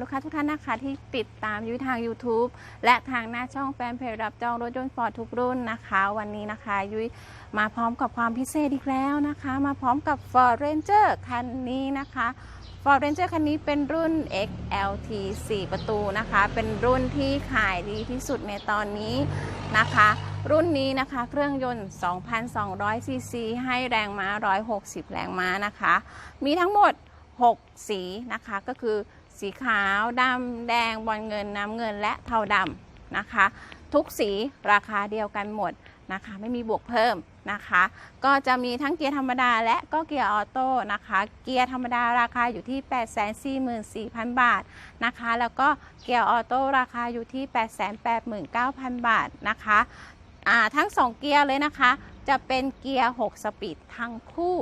ลูกค้าทุกท่านนะคะที่ติดตามยุ้ยทาง YouTube และทางหน้าช่องแฟนเพจรับจองรถยนต์ฟอร์ดทุกรุ่นนะคะ วันนี้นะคะยุ้ยมาพร้อมกับความพิเศษอีกแล้วนะคะ มาพร้อมกับ Ford Ranger คันนี้นะคะ Ford Ranger คันนี้เป็นรุ่น XLT 4 ประตูนะคะ เป็นรุ่นที่ขายดีที่สุดในตอนนี้นะคะ รุ่นนี้นะคะเครื่องยนต์ 2,200 ซีซี ให้แรงม้า 160 แรงม้านะคะ มีทั้งหมด 6 สีนะคะก็คือ สีขาวดำแดงบอลเงินน้ำเงินและเทาดำนะคะ ทุกสีราคาเดียวกันหมดนะคะ ไม่มีบวกเพิ่มนะคะ ก็จะมีทั้งเกียร์ธรรมดาและก็เกียร์ออโต้นะคะ เกียร์ธรรมดาราคาอยู่ที่ 844,000 บาทนะคะ แล้วก็เกียร์ออโต้ราคาอยู่ที่ 889,000 บาทนะคะทั้ง 2 เกียร์เลยนะคะ จะเป็นเกียร์ 6 สปีดทั้งคู่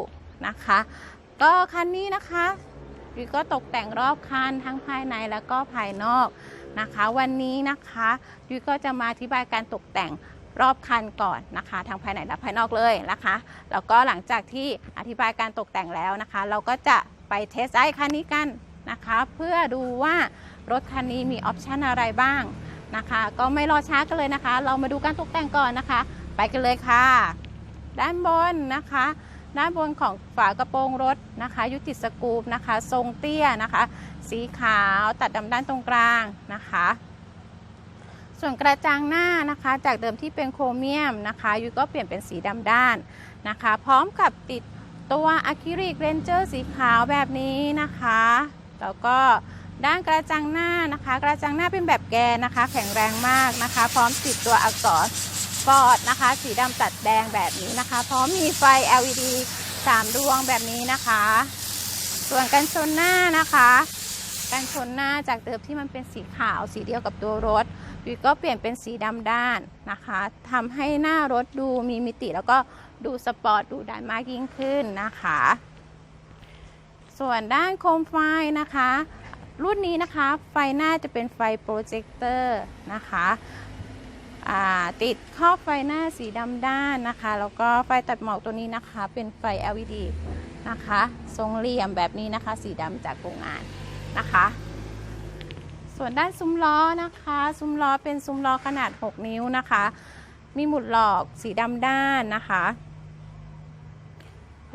นะคะ ก็คันนี้นะคะ ยุ้ยก็ตกแต่งรอบคันทั้งภายในแล้วก็ภายนอกนะคะ วันนี้นะคะยุ้ยก็จะมาอธิบายการตกแต่งรอบคันก่อนนะคะ ทั้งภายในและภายนอกเลยนะคะแล้วก็หลังจากที่อธิบายการตกแต่งแล้วนะคะ เราก็จะไปเทสไอคันนี้กันนะคะ เพื่อดูว่ารถคันนี้มีออปชันอะไรบ้างนะคะ ก็ไม่รอช้ากันเลยนะคะ เรามาดูการตกแต่งก่อนนะคะ ไปกันเลยค่ะ ด้านบนนะคะ ด้านบนของฝากระโปรงรถนะคะ ยุติสกูปนะคะ ทรงเตี้ยนะคะ สีขาวตัดดำด้านตรงกลางนะคะ ส่วนกระจังหน้านะคะ จากเดิมที่เป็นโครเมียมนะคะยุก็เปลี่ยนเป็นสีดำด้านนะคะ พร้อมกับติดตัวอะคริลิกเรนเจอร์สีขาวแบบนี้นะคะ แล้วก็ด้านกระจังหน้านะคะ กระจังหน้าเป็นแบบแกนนะคะ แข็งแรงมากนะคะ พร้อมติดตัวอักษร ฟอร์ดนะคะ สีดำตัดแดงแบบนี้นะคะ พร้อมมีไฟ LED 3ดวงแบบนี้นะคะ ส่วนกันชนหน้านะคะกันชนหน้าจากเดิมที่มันเป็นสีขาวสีเดียวกับตัวรถวิก็เปลี่ยนเป็นสีดำด้านนะคะทำให้หน้ารถดูมีมิติแล้วก็ดูสปอร์ตดูดันมากยิ่งขึ้นนะคะ ส่วนด้านโคมไฟนะคะ รุ่นนี้นะคะไฟหน้าจะเป็นไฟโปรเจคเตอร์นะคะ ติดครอบไฟหน้าสีดำด้านนะคะ แล้วก็ไฟตัดหมอกตัวนี้นะคะ เป็นไฟ LED นะคะ ทรงเหลี่ยมแบบนี้นะคะ สีดำจากโรงงานนะคะ ส่วนด้านซุ้มล้อนะคะ ซุ้มล้อเป็นซุ้มล้อขนาด 6 นิ้วนะคะ มีหมุดหลอกสีดำด้านนะคะ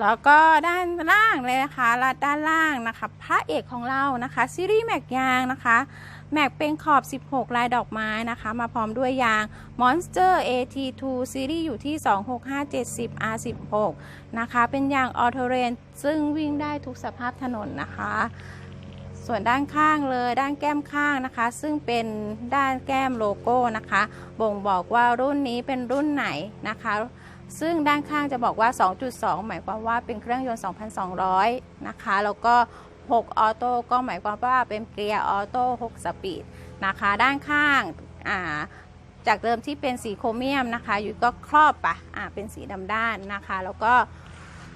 แล้วก็ด้านล่างเลยนะคะละด้านล่างนะคะ พระเอกของเรานะคะซีรีส์แม็กยางนะคะ แม็กเป็นขอบ 16 ลายดอกไม้นะคะ มาพร้อมด้วยยาง Monster AT2 ซีรีส์อยู่ที่ 26570 R16 นะคะ เป็นยางออโตเรนซึ่งวิ่งได้ทุกสภาพถนนนะคะ ส่วนด้านข้างเลยด้านแก้มข้างนะคะ ซึ่งเป็นด้านแก้มโลโก้นะคะ บ่งบอกว่ารุ่นนี้เป็นรุ่นไหนนะคะซึ่งด้านข้างจะบอกว่า 2.2 หมายความว่าเป็นเครื่องยนต์ 2,200 นะคะ แล้วก็ 6 ออโต้ก็หมายความว่าเป็นเกียร์ออโต้6สปีดนะคะด้านข้างอ่าจากเดิมที่เป็นสีโครเมียมนะคะอยู่ก็ครอบปะอ่าเป็นสีดำด้านนะคะ แล้วก็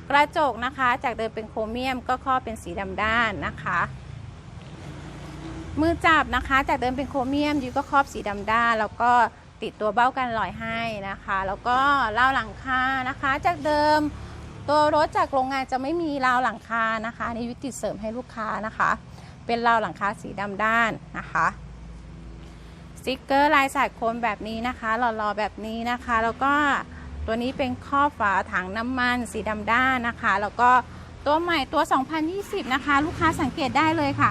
กระจกนะคะ จากเดิมเป็นโครเมียมก็ครอบเป็นสีดำด้านนะคะ มือจับนะคะ จากเดิมเป็นโครเมียมยูก็ครอบสีดำด้าน แล้วก็ติดตัวเบ้ากันลอยให้นะคะ แล้วก็ราวหลังคานะคะ จากเดิม ตัวรถจากโรงงานจะไม่มีราวหลังคานะคะอันนี่ยุติเสริมให้ลูกค้านะคะ เป็นราวหลังคาสีดำด้านนะคะสติกเกอร์ลายสายโคนแบบนี้นะคะหล่อๆแบบนี้นะคะ แล้วก็ตัวนี้เป็นครอบฝาถังน้ำมันสีดำด้านนะคะ แล้วก็ตัวใหม่ตัว 2020 นะคะ ลูกค้าสังเกตได้เลยค่ะ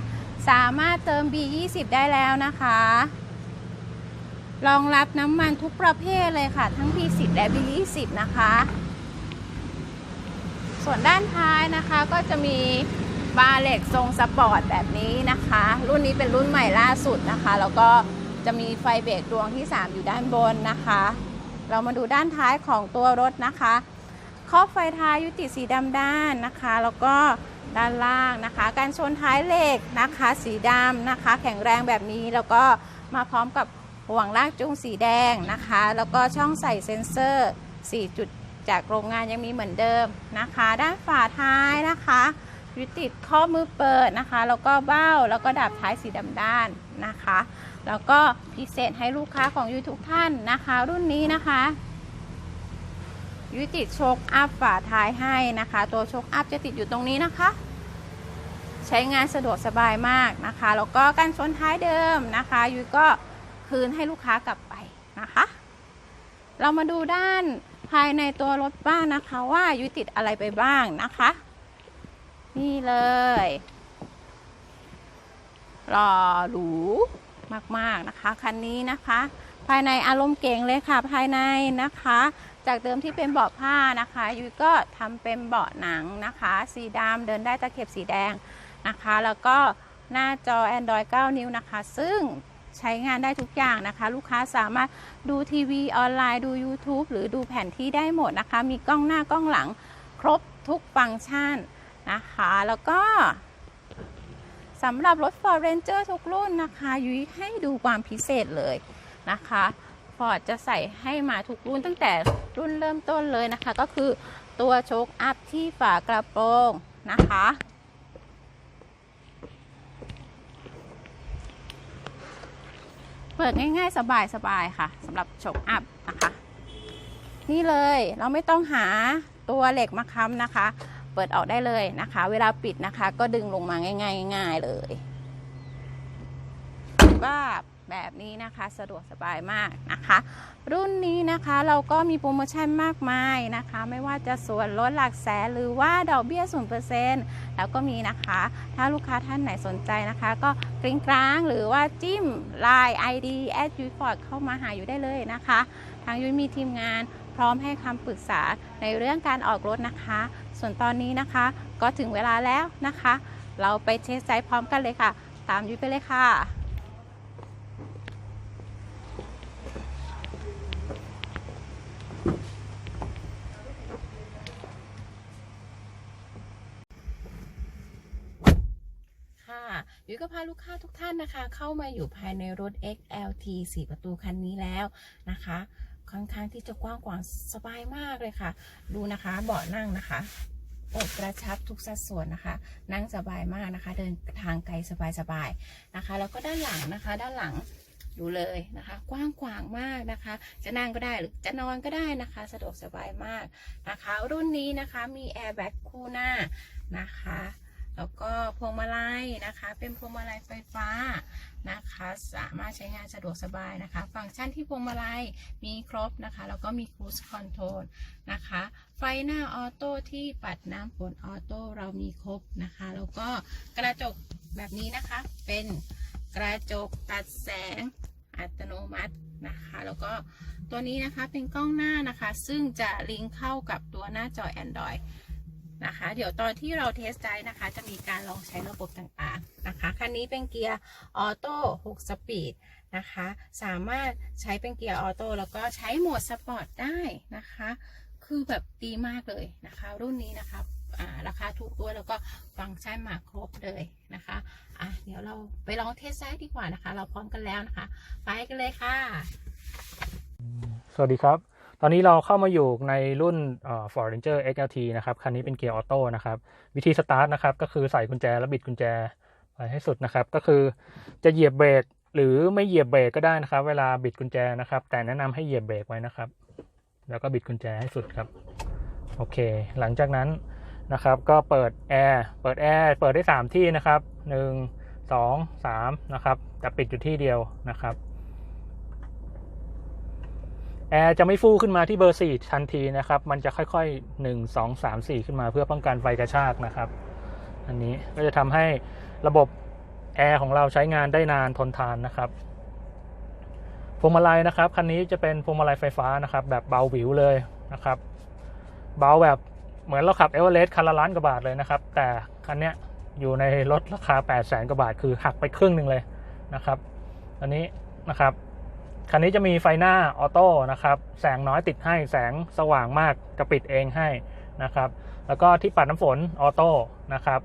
สามารถเติม B20 ได้แล้วนะคะรองรับน้ำมันทุกประเภทเลยค่ะ ทั้ง B10 และ B20 นะคะ ส่วนด้านท้ายนะคะก็จะมีบาร์เหล็กทรงสปอร์ตแบบนี้นะคะ รุ่นนี้เป็นรุ่นใหม่ล่าสุดนะคะ แล้วก็จะมีไฟเบรกดวงที่ 3 อยู่ด้านบนนะคะ เรามาดูด้านท้ายของตัวรถนะคะครอบไฟท้ายยุติสีดำด้านนะคะ แล้วก็ด้านล่างนะคะ การชนท้ายเหล็กนะคะ สีดำนะคะ แข็งแรงแบบนี้แล้วก็มาพร้อมกับห่วงลากจูงสีแดงนะคะ แล้วก็ช่องใส่เซ็นเซอร์ 4 จากโรงงานยังมีเหมือนเดิมนะคะ ด้านฝาท้ายนะคะยุติดข้อมือเปิดนะคะ แล้วก็เบ้าแล้วก็ดับท้ายสีดำด้านนะคะ แล้วก็พิเศษให้ลูกค้าของยูทุกท่านนะคะ รุ่นนี้นะคะยุติดโชคอัพฝาท้ายให้นะคะ ตัวโชคอัพจะติดอยู่ตรงนี้นะคะ ใช้งานสะดวกสบายมากนะคะ แล้วก็การชนท้ายเดิมนะคะยุ้ยก็คืนให้ลูกค้ากลับไปนะคะ เรามาดูด้าน ภายในตัวรถบ้างนะคะว่ายุติดอะไรไปบ้างนะคะ นี่เลยหล่อหรูมากๆนะคะคันนี้นะคะ ภายในอารมณ์เก่งเลยค่ะ ภายในนะคะ จากเดิมที่เป็นเบาะผ้านะคะยุ้ยก็ทำเป็นเบาะหนังนะคะ สีดำเดินได้ตะเข็บสีแดงนะคะ แล้วก็หน้าจอ Android 9 นิ้วนะคะ ซึ่ง ใช้งานได้ทุกอย่างนะคะ ลูกค้าสามารถดูทีวีออนไลน์ดู YouTube หรือดูแผนที่ได้หมดนะคะ มีกล้องหน้ากล้องหลังครบทุกฟังก์ชันนะคะ แล้วก็สำหรับรถ Ford Ranger ทุกรุ่นนะคะ ยุ้ยให้ดูความพิเศษเลยนะคะฟอร์จะใส่ให้มาทุกรุ่นตั้งแต่รุ่นเริ่มต้นเลยนะคะ ก็คือตัวโชคอัพที่ฝากระโปรงนะคะ เปิดง่ายๆ สบายๆค่ะสำหรับโชกอัพนะคะ นี่เลยเราไม่ต้องหาตัวเหล็กมาค้ำนะคะ เปิดออกได้เลยนะคะ เวลาปิดนะคะ ก็ดึงลงมาง่ายๆง่ายๆเลยว่า แบบนี้นะคะ สะดวกสบายมากนะคะ รุ่นนี้นะคะเราก็มีโปรโมชั่นมากมายนะคะ ไม่ว่าจะส่วนลดหลักแสนหรือว่าดอกเบี้ย0%แล้วก็มีนะคะ ถ้าลูกค้าท่านไหนสนใจนะคะ ก็กริ้งกลางหรือว่าจิ้ม Line ID at u f o r d เข้ามาหาอยู่ได้เลยนะคะ ทางยุ้ยมีทีมงานพร้อมให้คำปรึกษาในเรื่องการออกรถนะคะ ส่วนตอนนี้นะคะก็ถึงเวลาแล้วนะคะ เราไปเทสไซต์พร้อมกันเลยค่ะ ตามยุ้ยไปเลยค่ะ ยุ้ยก็พาลูกค้าทุกท่านนะคะ เข้ามาอยู่ภายในรถ XLT 4 ประตูคันนี้แล้วนะคะ ค่อนข้างที่จะกว้างขวางสบายมากเลยค่ะ ดูนะคะเบาะนั่งนะคะอกกระชับทุกสัดส่วนนะคะ นั่งสบายมากนะคะ เดินทางไกลสบายๆนะคะ แล้วก็ด้านหลังนะคะ ด้านหลังดูเลยนะคะ กว้างขวางมากนะคะ จะนั่งก็ได้หรือจะนอนก็ได้นะคะ สะดวกสบายมากนะคะ รุ่นนี้นะคะมีแอร์แบ็กคู่หน้านะคะ แล้วก็พวงมาลัยนะคะ เป็นพวงมาลัยไฟฟ้านะคะ สามารถใช้งานสะดวกสบายนะคะ ฟังก์ชันที่พวงมาลัยมีครบนะคะ แล้วก็มี Cruise Control นะคะ ไฟหน้าออโต้ที่ปัดน้ำฝนออโต้เรามีครบนะคะ แล้วก็กระจกแบบนี้นะคะ เป็นกระจกตัดแสงอัตโนมัตินะคะ แล้วก็ตัวนี้นะคะเป็นกล้องหน้านะคะ ซึ่งจะลิงก์เข้ากับตัวหน้าจอ Android นะคะ เดี๋ยวตอนที่เราเทสไดนะคะ จะมีการลองใช้ระบบต่างๆนะคะ คันนี้เป็นเกียร์ออโต้6สปีดนะคะ สามารถใช้เป็นเกียร์ออโต้แล้วก็ใช้โหมดสปอร์ตได้นะคะ คือแบบดีมากเลยนะคะ รุ่นนี้นะคะราคาถูกด้วยแล้วก็ฟังก์ชันมาครบเลยนะคะอะเดี๋ยวเราไปลองเทสไดดีกว่านะคะ เราพร้อมกันแล้วนะคะ ไปกันเลยค่ะ สวัสดีครับ ตอนนี้เราเข้ามาอยู่ในรุ่น Ford Ranger XLT นะครับ คันนี้เป็นเกียร์ออโต้นะครับ วิธีสตาร์ทนะครับ ก็คือใส่กุญแจแล้วบิดกุญแจไปให้สุดนะครับ ก็คือจะเหยียบเบรกหรือไม่เหยียบเบรกก็ได้นะครับ เวลาบิดกุญแจนะครับ แต่แนะนำให้เหยียบเบรกไว้นะครับ แล้วก็บิดกุญแจให้สุดครับ โอเค หลังจากนั้นนะครับ ก็เปิดแอร์เปิดแอร์เปิดได้ 3 ที่นะครับ 1 2 3นะครับแต่ปิดอยู่ที่เดียวนะครับ แอร์จะไม่ฟู่ขึ้นมาที่เบอร์ 4 ทันทีนะครับ มันจะค่อยๆ 1 2 3 4 ขึ้นมาเพื่อป้องกันไฟกระชากนะครับ อันนี้ก็จะทำให้ระบบแอร์ของเราใช้งานได้นานทนทานนะครับ พวงมาลัยนะครับ คันนี้จะเป็นพวงมาลัยไฟฟ้านะครับ แบบเบาหวิวเลยนะครับ เบาแบบเหมือนเราขับเอเวอเรสต์คันละล้านกว่าบาทเลยนะครับ แต่คันเนี้ยอยู่ในรถราคา 8 0 0แสนกว่าบาท คือหักไปครึ่งหนึ่งเลยนะครับ อันนี้นะครับ คันนี้จะมีไฟหน้าออโต้นะครับแสงน้อยติดให้แสงสว่างมากจะปิดเองให้นะครับ แล้วก็ที่ปัดน้ำฝนออโต้นะครับ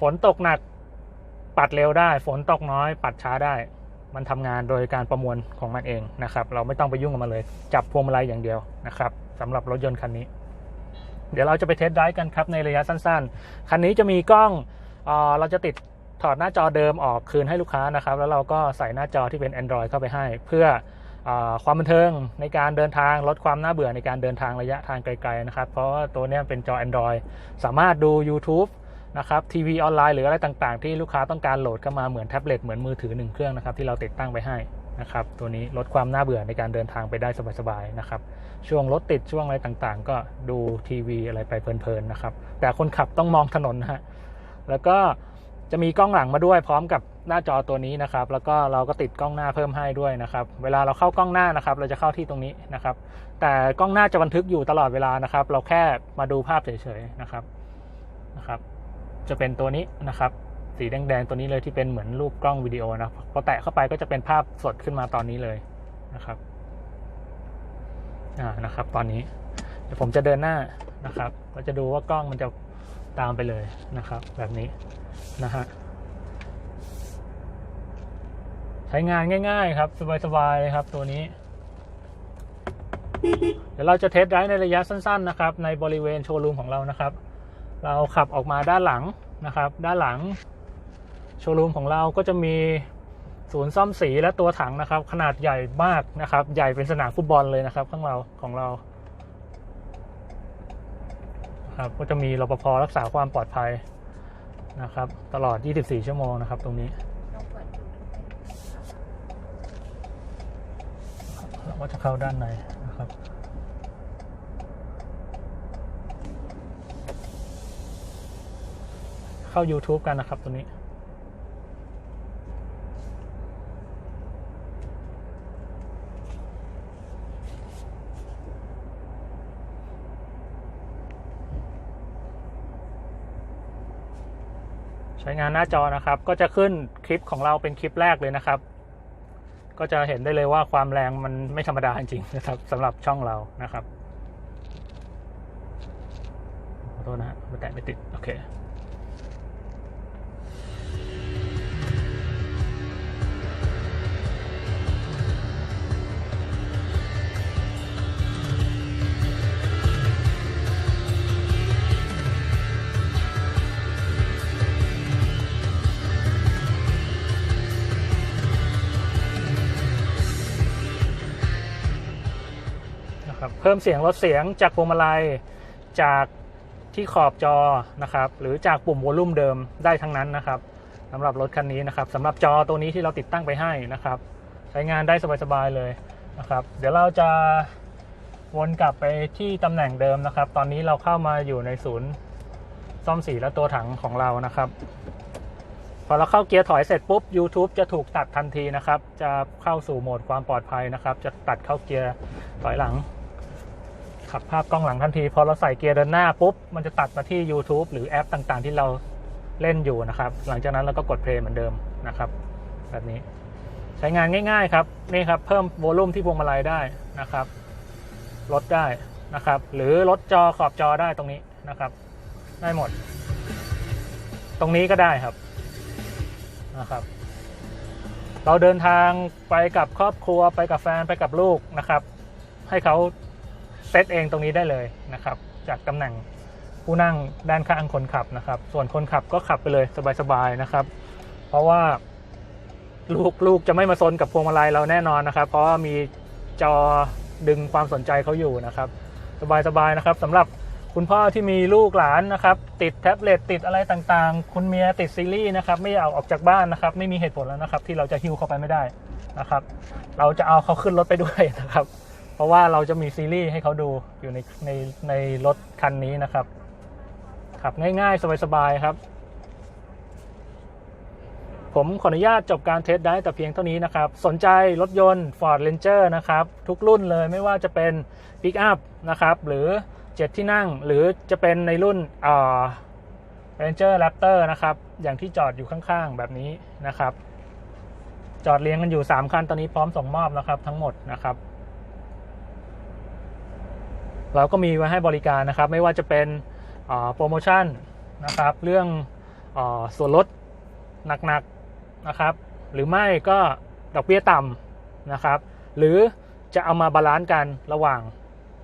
ฝนตกหนักปัดเร็วได้ ฝนตกน้อย ปัดช้าได้ มันทำงานโดยการประมวลของมันเองนะครับ เราไม่ต้องไปยุ่งกับมันเลย จับพวงมาลัยอย่างเดียวนะครับสำหรับรถยนต์คันนี้ เดี๋ยวเราจะไปเทสไดรฟ์กันครับในระยะสั้นๆ คันนี้จะมีกล้องเออเราจะติด ถอดหน้าจอเดิมออกคืนให้ลูกค้านะครับ แล้วเราก็ใส่หน้าจอที่เป็น Android เข้าไปให้ เพื่ออความบันเทิงในการเดินทางลดความน่าเบื่อในการเดินทางระยะทางไกลๆนะครับ เพราะว่าตัวนี้เป็นจอ Android สามารถดู YouTube นะครับทีวีออนไลน์หรืออะไรต่างๆ ที่ลูกค้าต้องการโหลดเข้ามาเหมือนแท็บเล็ตเหมือนมือถือหนึ่งเครื่องนะครับที่เราติดตั้งไปให้นะครับตัวนี้ลดความน่าเบื่อในการเดินทางไปได้สบายๆนะครับช่วงรถติดช่วงอะไรต่างๆ ก็ดูทีวีอะไรไปเพลินๆนะครับแต่คนขับต้องมองถนนนะฮะแล้วก็ จะมีกล้องหลังมาด้วยพร้อมกับหน้าจอตัวนี้นะครับ แล้วก็เราก็ติดกล้องหน้าเพิ่มให้ด้วยนะครับ เวลาเราเข้ากล้องหน้านะครับ เราจะเข้าที่ตรงนี้นะครับ แต่กล้องหน้าจะบันทึกอยู่ตลอดเวลานะครับ เราแค่มาดูภาพเฉยๆนะครับนะครับ จะเป็นตัวนี้นะครับ สีแดงๆตัวนี้เลยที่เป็นเหมือนรูปกล้องวิดีโอนะพอแตะเข้าไปก็จะเป็นภาพสดขึ้นมาตอนนี้เลยนะครับอ่านะครับ ตอนนี้เดี๋ยวผมจะเดินหน้านะครับ เราจะดูว่ากล้องมันจะ ตามไปเลยนะครับ แบบนี้นะฮะใช้งานง่ายๆครับ สบายๆเลยครับตัวนี้ เดี๋ยวเราจะเทสไดร์ในระยะสั้นๆนะครับ ในบริเวณโชว์รูมของเรานะครับ เราขับออกมาด้านหลังนะครับ ด้านหลัง โชว์รูมของเราก็จะมีศูนย์ซ่อมสีและตัวถังนะครับ ขนาดใหญ่มากนะครับ ใหญ่เป็นสนามฟุตบอลเลยนะครับ ข้างเราของเรา ครับก็จะมีรปภรักษาความปลอดภัยนะครับ ตลอด 24 ชั่วโมงนะครับ ตรงนี้ เราก็จะเข้าด้านในนะครับเข้า YouTube กันนะครับตัวนี้ ช้งานหน้าจอนะครับ ก็จะขึ้นคลิปของเราเป็นคลิปแรกเลยนะครับ ก็จะเห็นได้เลยว่าความแรงมันไม่ธรรมดาจริงๆนะครับสำหรับช่องเรานะครับขอโทษนะฮะไม่แตะไม่ติด โอเค พิ่มเสียงลดเสียงจากพวงมาลัยจากที่ขอบจอนะครับหรือจากปุ่มวอลลุ่มเดิมได้ทั้งนั้นนะครับสำหรับรถคันนี้นะครับสำหรับจอตัวนี้ที่เราติดตั้งไปให้นะครับ ใช้งานได้สบายๆเลยนะครับ เดี๋ยวเราจะวนกลับไปที่ตำแหน่งเดิมนะครับ ตอนนี้เราเข้ามาอยู่ในศูนย์ซ่อมสีและตัวถังของเรานะครับ พอเราเข้าเกียร์ถอยเสร็จปุ๊บ YouTube จะถูกตัดทันทีนะครับ จะเข้าสู่โหมดความปลอดภัยนะครับ จะตัดเข้าเกียร์ถอยหลัง ขับภาพกล้องหลังทันที พอเราใส่เกียร์เดินหน้าปุ๊บ มันจะตัดมาที่ YouTube หรือแอปต่างๆ ที่เราเล่นอยู่นะครับ หลังจากนั้นเราก็กดเพลย์เหมือนเดิมนะครับ แบบนี้ใช้งานง่าย ๆ ครับนี่ครับเพิ่มโวลูมที่พวงมาลัยได้นะครับลดได้นะครับ หรือลดจอขอบจอได้ตรงนี้นะครับ ได้หมด ตรงนี้ก็ได้ครับนะครับ เราเดินทางไปกับครอบครัวไปกับแฟนไปกับลูกนะครับ ให้เขา เซตเองตรงนี้ได้เลยนะครับ จากตำแหน่งผู้นั่งด้านข้างคนขับนะครับ ส่วนคนขับก็ขับไปเลยสบายๆนะครับ เพราะว่าลูกลูกจะไม่มาซนกับพวงมาลัยเราแน่นอนนะครับ เพราะว่ามีจอดึงความสนใจเขาอยู่นะครับ สบายๆนะครับสำหรับคุณพ่อที่มีลูกหลานนะครับ ติดแท็บเล็ตติดอะไรต่างๆ คุณเมียติดซีรีส์นะครับ ไม่อยากออกจากบ้านนะครับ ไม่มีเหตุผลแล้วนะครับ ที่เราจะหิ้วเข้าไปไม่ได้นะครับ เราจะเอาเขาขึ้นรถไปด้วยนะครับ เพราะว่าเราจะมีซีรีส์ให้เขาดูอยู่ในในในรถคันนี้นะครับ ขับง่ายๆ สบายๆครับ ผมขออนุญาตจบการเทสได้แต่เพียงเท่านี้นะครับ สนใจรถยนต์ Ford Ranger นะครับ ทุกรุ่นเลยไม่ว่าจะเป็น Pick Up นะครับ หรือ 7 ที่นั่ง หรือจะเป็นในรุ่นเอ่อ Ranger Raptor นะครับ อย่างที่จอดอยู่ข้างๆ แบบนี้นะครับ จอดเรียงกันอยู่ 3 คันตอนนี้พร้อมส่งมอบนะครับทั้งหมดนะครับ เราก็มีไว้ให้บริการนะครับ ไม่ว่าจะเป็นโปรโมชั่นนะครับ เรื่องอส่วนลดหนักๆนะครับ หรือไม่ก็ดอกเบี้ยต่ำนะครับ หรือจะเอามาบาลานซ์กันระหว่าง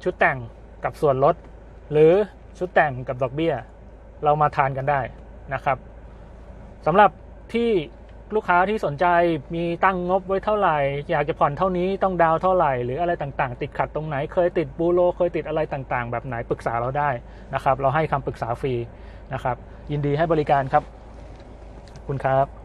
ชุดแต่งกับส่วนลด หรือชุดแต่งกับดอกเบี้ย เรามาทานกันได้นะครับสำหรับที่ ลูกค้าที่สนใจมีตั้งงบไว้เท่าไหร่ อยากจะผ่อนเท่านี้ต้องดาวเท่าไหร่ หรืออะไรต่างๆ ติดขัดตรงไหน เคยติดบูโรเคยติดอะไรต่างๆ แบบไหนปรึกษาเราได้นะครับ เราให้คำปรึกษาฟรีนะครับ ยินดีให้บริการครับ คุณครับ